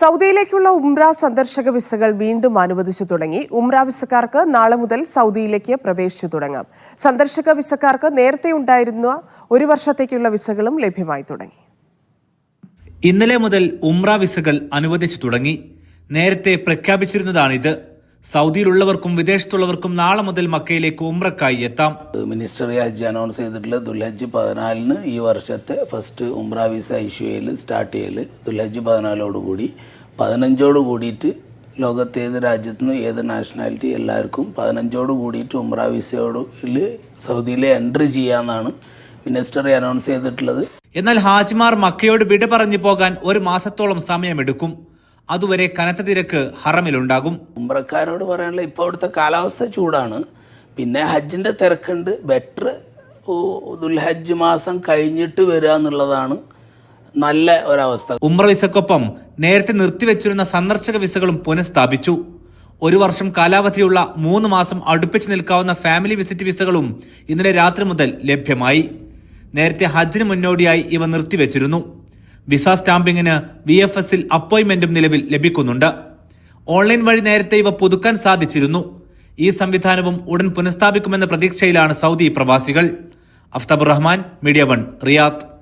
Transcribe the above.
സൗദിയിലേക്കുള്ള ഉംറ സന്ദർശക വിസകൾ വീണ്ടും അനുവദിച്ചു തുടങ്ങി. ഉംറ വിസക്കാർക്ക് നാളെ മുതൽ സൗദിയിലേക്ക് പ്രവേശിച്ചു തുടങ്ങാം. സന്ദർശക വിസക്കാർക്ക് നേരത്തെ ഉണ്ടായിരുന്ന ഒരു വർഷത്തേക്കുള്ള വിസകളും ലഭ്യമായി തുടങ്ങി. ഇന്നലെ മുതൽ ഉംറ വിസകൾ അനുവദിച്ചു തുടങ്ങി. നേരത്തെ പ്രഖ്യാപിച്ചിരുന്നതാണിത്. സൗദിയിലുള്ളവർക്കും വിദേശത്തുള്ളവർക്കും നാളെ മുതൽ മക്കയിലേക്ക് ഉംറക്കായി എത്താം. മിനിസ്റ്റർ ഹജ്ജ് അനൗൺസ് ചെയ്തിട്ടുള്ള ദുൽഹജ്ജ് പതിനാലിന് ഈ വർഷത്തെ ഫസ്റ്റ് ഉംറ വിസ ഇഷ്യൂ ചെയ്യൽ സ്റ്റാർട്ട് ചെയ്യൽ ദുൽഹജ്ജ് പതിനാലോട് കൂടി. പതിനഞ്ചോട് കൂടിയിട്ട് ലോകത്തെ ഏത് രാജ്യത്തിനും ഏത് നാഷണാലിറ്റി എല്ലാവർക്കും പതിനഞ്ചോട് കൂടിയിട്ട് ഉംറ വിസയോട് സൗദിയിലെ എൻട്രി ചെയ്യാമെന്നാണ് മിനിസ്റ്റർ അനൗൺസ് ചെയ്തിട്ടുള്ളത്. എന്നാൽ ഹാജിമാർ മക്കയോട് വിട പറഞ്ഞു പോകാൻ ഒരു മാസത്തോളം സമയമെടുക്കും. അതുവരെ കനത്ത തിരക്ക് ഹറമിലുണ്ടാകും. ഉംറക്കാരോട് പറയാനുള്ള ഇപ്പോൾ അവിടുത്തെ കാലാവസ്ഥ ചൂടാണ്. പിന്നെ ഹജ്ജിന്റെ തിരക്കുണ്ട്. ബെറ്റർ ദുൽഹജ്ജ് മാസം കഴിഞ്ഞിട്ട് വരിക എന്നുള്ളതാണ് നല്ല ഒരവസ്ഥ. ഉംറ വിസക്കൊപ്പം നേരത്തെ നിർത്തിവെച്ചിരുന്ന സന്ദർശക വിസകളും പുനഃസ്ഥാപിച്ചു. ഒരു വർഷം കാലാവധിയുള്ള മൂന്ന് മാസം അടുപ്പിച്ച് നിൽക്കാവുന്ന ഫാമിലി വിസിറ്റ് വിസകളും ഇന്നലെ രാത്രി മുതൽ ലഭ്യമായി. നേരത്തെ ഹജ്ജിന് മുന്നോടിയായി ഇവ നിർത്തിവെച്ചിരുന്നു. വിസ സ്റ്റാമ്പിങ്ങിന് വി എഫ് എസിൽ അപ്പോയിന്റ്മെന്റും നിലവിൽ ലഭിക്കുന്നുണ്ട്. ഓൺലൈൻ വഴി നേരത്തെ ഇവ പുതുക്കാൻ സാധിച്ചിരുന്നു. ഈ സംവിധാനവും ഉടൻ പുനഃസ്ഥാപിക്കുമെന്ന പ്രതീക്ഷയിലാണ് സൗദി പ്രവാസികൾ. Aftabur Rahman media one Riyadh.